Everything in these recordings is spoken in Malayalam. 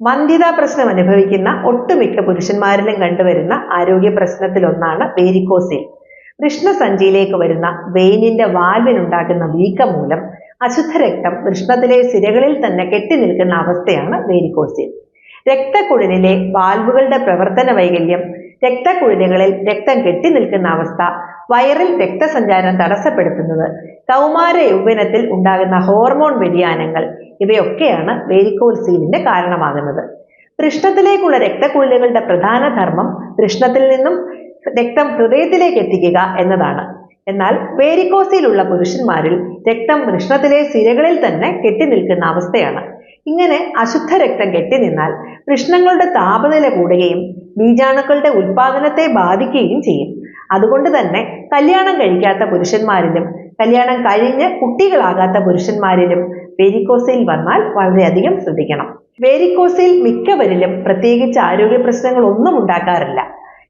മന്ദിതാ പ്രശ്നം അനുഭവിക്കുന്ന ഒട്ടുമിക്ക പുരുഷന്മാരിലും കണ്ടുവരുന്ന ആരോഗ്യ പ്രശ്നത്തിലൊന്നാണ് വേരിക്കോസിൽ വൃഷ്ണസഞ്ചിയിലേക്ക് വരുന്ന വെയിനിന്റെ വാൽവിനുണ്ടാക്കുന്ന വീക്കം മൂലം അശുദ്ധ രക്തം വൃഷ്ണത്തിലെ സിരകളിൽ തന്നെ കെട്ടി നിൽക്കുന്ന അവസ്ഥയാണ് വേരിക്കോസിൽ രക്തക്കുഴലിലെ വാൽവുകളുടെ പ്രവർത്തന വൈകല്യം രക്തക്കുഴലുകളിൽ രക്തം കെട്ടി നിൽക്കുന്ന അവസ്ഥ വയറിൽ രക്തസഞ്ചാരം തടസ്സപ്പെടുത്തുന്നത് കൗമാര യൗവനത്തിൽ ഉണ്ടാകുന്ന ഹോർമോൺ വ്യതിയാനങ്ങൾ ഇവയൊക്കെയാണ് വേരിക്കോൽസീലിന്റെ കാരണമാകുന്നത്. വൃഷ്ണത്തിലേക്കുള്ള രക്തക്കുഴലുകളുടെ പ്രധാന ധർമ്മം വൃഷ്ണത്തിൽ നിന്നും രക്തം ഹൃദയത്തിലേക്ക് എത്തിക്കുക എന്നതാണ്. എന്നാൽ വേരിക്കോസിലുള്ള പുരുഷന്മാരിൽ രക്തം വൃഷ്ണത്തിലെ സിരകളിൽ തന്നെ കെട്ടി നിൽക്കുന്ന അവസ്ഥയാണ്. ഇങ്ങനെ അശുദ്ധ രക്തം കെട്ടി നിന്നാൽ വൃഷ്ണങ്ങളുടെ താപനില കൂടുകയും ബീജാണുക്കളുടെ ഉൽപാദനത്തെ ബാധിക്കുകയും ചെയ്യും. അതുകൊണ്ട് തന്നെ കല്യാണം കഴിക്കാത്ത പുരുഷന്മാരിലും കല്യാണം കഴിഞ്ഞ് കുട്ടികളാകാത്ത പുരുഷന്മാരിലും വേരിക്കോസയിൽ വന്നാൽ വളരെയധികം ശ്രദ്ധിക്കണം. വേരിക്കോസിൽ മിക്കവരിലും പ്രത്യേകിച്ച് ആരോഗ്യ പ്രശ്നങ്ങൾ ഒന്നും ഉണ്ടാക്കാറില്ല.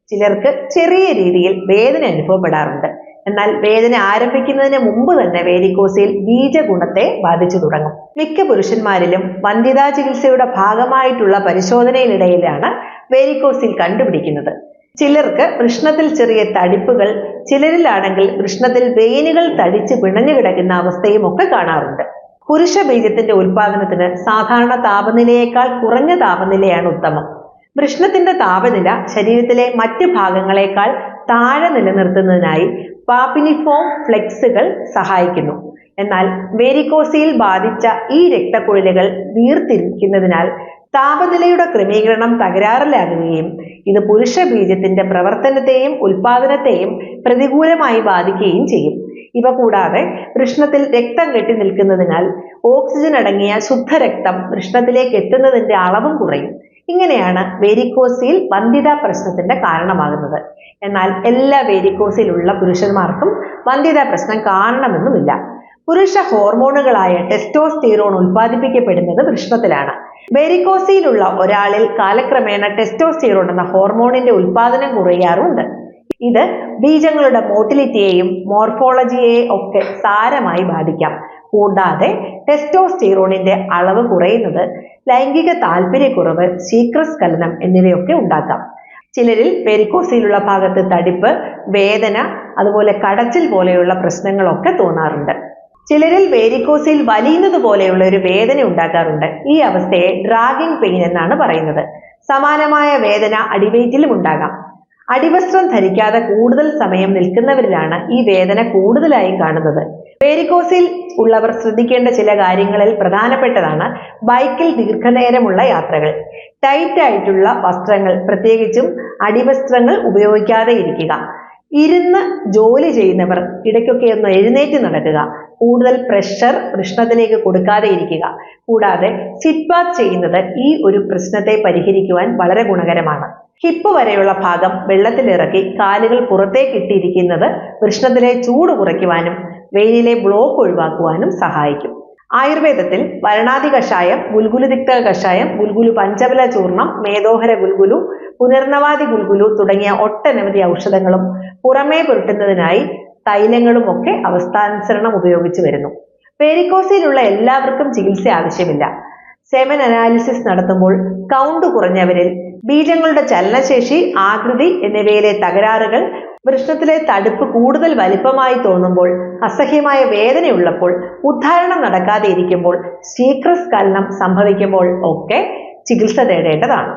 ചിലർക്ക് ചെറിയ രീതിയിൽ വേദന അനുഭവപ്പെടാറുണ്ട്. എന്നാൽ വേദന ആരംഭിക്കുന്നതിന് മുമ്പ് തന്നെ വേരിക്കോസിൽ ബീജഗുണത്തെ ബാധിച്ചു തുടങ്ങും. മിക്ക പുരുഷന്മാരിലും വന്ധ്യതാ ചികിത്സയുടെ ഭാഗമായിട്ടുള്ള പരിശോധനയിലിടയിലാണ് വേരിക്കോസിൽ കണ്ടുപിടിക്കുന്നത്. ചിലർക്ക് വൃഷ്ണത്തിൽ ചെറിയ തടിപ്പുകൾ ചിലരിലാണെങ്കിൽ വൃഷ്ണത്തിൽ വെയിനുകൾ തടിച്ച് പിണഞ്ഞു കിടക്കുന്ന അവസ്ഥയും ഒക്കെ കാണാറുണ്ട്. പുരുഷ ബീജത്തിന്റെ ഉൽപാദനത്തിന് സാധാരണ താപനിലയേക്കാൾ കുറഞ്ഞ താപനിലയാണ് ഉത്തമം. വൃഷ്ണത്തിന്റെ താപനില ശരീരത്തിലെ മറ്റ് ഭാഗങ്ങളെക്കാൾ താഴെ നിലനിർത്തുന്നതിനായി പാപ്പിനിഫോം ഫ്ലെക്സുകൾ സഹായിക്കുന്നു. എന്നാൽ വേരിക്കോസിയിൽ ബാധിച്ച ഈ രക്തക്കുഴലുകൾ വീർത്തിരിക്കുന്നതിനാൽ താപനിലയുടെ ക്രമീകരണം തകരാറിലാകുകയും ഇത് പുരുഷ ബീജത്തിന്റെ പ്രവർത്തനത്തെയും ഉൽപാദനത്തെയും പ്രതികൂലമായി ബാധിക്കുകയും ചെയ്യും. ഇവ കൂടാതെ വൃഷ്ണത്തിൽ രക്തം കെട്ടി നിൽക്കുന്നതിനാൽ ഓക്സിജൻ അടങ്ങിയ ശുദ്ധരക്തം വൃഷ്ണത്തിലേക്ക് എത്തുന്നതിന്റെ അളവും കുറയും. ഇങ്ങനെയാണ് വേരിക്കോസിൽ വന്ധ്യത പ്രശ്നത്തിന്റെ കാരണമാകുന്നത്. എന്നാൽ എല്ലാ വേരിക്കോസിലുള്ള പുരുഷന്മാർക്കും വന്ധ്യത പ്രശ്നം കാണണമെന്നുമില്ല പുരുഷ ഹോർമോണുകളായ ടെസ്റ്റോസ്റ്റീറോൺ ഉൽപ്പാദിപ്പിക്കപ്പെടുന്നത് വൃഷ്ണത്തിലാണ്. വേരിക്കോസിയിലുള്ള ഒരാളിൽ കാലക്രമേണ ടെസ്റ്റോസ്റ്റിറോൺ എന്ന ഹോർമോണിന്റെ ഉൽപാദനം കുറയാറുണ്ട്. ഇത് ബീജങ്ങളുടെ മോട്ടിലിറ്റിയെയും മോർഫോളജിയെ ഒക്കെ സാരമായി ബാധിക്കാം. കൂടാതെ ടെസ്റ്റോസ്റ്റിറോണിന്റെ അളവ് കുറയുന്നത് ലൈംഗിക താല്പര്യക്കുറവ് ശീക്രസ്ഖലനം എന്നിവയൊക്കെ ഉണ്ടാക്കാം. ചിലരിൽ പെരിക്കോസിലുള്ള ഭാഗത്ത് തടിപ്പ് വേദന അതുപോലെ കടച്ചിൽ പോലെയുള്ള പ്രശ്നങ്ങളൊക്കെ തോന്നാറുണ്ട്. ചിലരിൽ വേരിക്കോസിൽ വലിയുന്നത് പോലെയുള്ള ഒരു വേദന ഉണ്ടാകാറുണ്ട് ഈ അവസ്ഥയെ ഡ്രാഗിംഗ് പെയിൻ എന്നാണ് പറയുന്നത്. സമാനമായ വേദന അടിവയറ്റിലും ഉണ്ടാകാം. അടിവസ്ത്രം ധരിക്കാതെ കൂടുതൽ സമയം നിൽക്കുന്നവരിലാണ് ഈ വേദന കൂടുതലായി കാണുന്നത്. വേരിക്കോസിൽ ഉള്ളവർ ശ്രദ്ധിക്കേണ്ട ചില കാര്യങ്ങളിൽ പ്രധാനപ്പെട്ടതാണ് ബൈക്കിൽ ദീർഘനേരമുള്ള യാത്രകൾ. ടൈറ്റ് ആയിട്ടുള്ള വസ്ത്രങ്ങൾ പ്രത്യേകിച്ചും അടിവസ്ത്രങ്ങൾ ഉപയോഗിക്കാതെ ഇരിക്കുക. ഇരുന്ന് ജോലി ചെയ്യുന്നവർ ഇടയ്ക്കൊക്കെ ഒന്ന് എഴുന്നേറ്റ് നടക്കുക. കൂടുതൽ പ്രഷർ പ്രശ്നത്തിലേക്ക് കൊടുക്കാതെ ഇരിക്കുക. കൂടാതെ സിറ്റ് ബാത്ത് ചെയ്യുന്നത് ഈ ഒരു പ്രശ്നത്തെ പരിഹരിക്കുവാൻ വളരെ ഗുണകരമാണ്. ഹിപ്പ് വരെയുള്ള ഭാഗം വെള്ളത്തിലിറക്കി കാലുകൾ പുറത്തേക്ക് ഇട്ടിരിക്കുന്നത് വൃഷ്ണത്തിലെ ചൂട് കുറയ്ക്കുവാനും വെയിലിലെ ബ്ലോക്ക് ഒഴിവാക്കുവാനും സഹായിക്കും. ആയുർവേദത്തിൽ വരണാതി കഷായം ഗുൽഗുലുതിക്ത കഷായം ഗുൽഗുലു പഞ്ചബല ചൂർണം മേധോഹര ഗുൽഗുലു പുനർനവാദി ഗുൽഗുലു തുടങ്ങിയ ഒട്ടനവധി ഔഷധങ്ങളും പുറമേ പുരട്ടുന്നതിനായി തൈലങ്ങളും ഒക്കെ അവസ്ഥാനുസരണം ഉപയോഗിച്ചു വരുന്നു. പേരിക്കോസിലുള്ള എല്ലാവർക്കും ചികിത്സ ആവശ്യമില്ല. സെമൻ അനാലിസിസ് നടത്തുമ്പോൾ കൗണ്ട് കുറഞ്ഞവരിൽ ബീജങ്ങളുടെ ചലനശേഷി ആകൃതി എന്നിവയിലെ തകരാറുകൾ വൃഷ്ണത്തിലെ തടുപ്പ് കൂടുതൽ വലിപ്പമായി തോന്നുമ്പോൾ അസഹ്യമായ വേദനയുള്ളപ്പോൾ ഉദ്ധാരണം നടക്കാതെ ഇരിക്കുമ്പോൾ സീക്രസ് കലനം സംഭവിക്കുമ്പോൾ ഒക്കെ ചികിത്സ തേടേണ്ടതാണ്.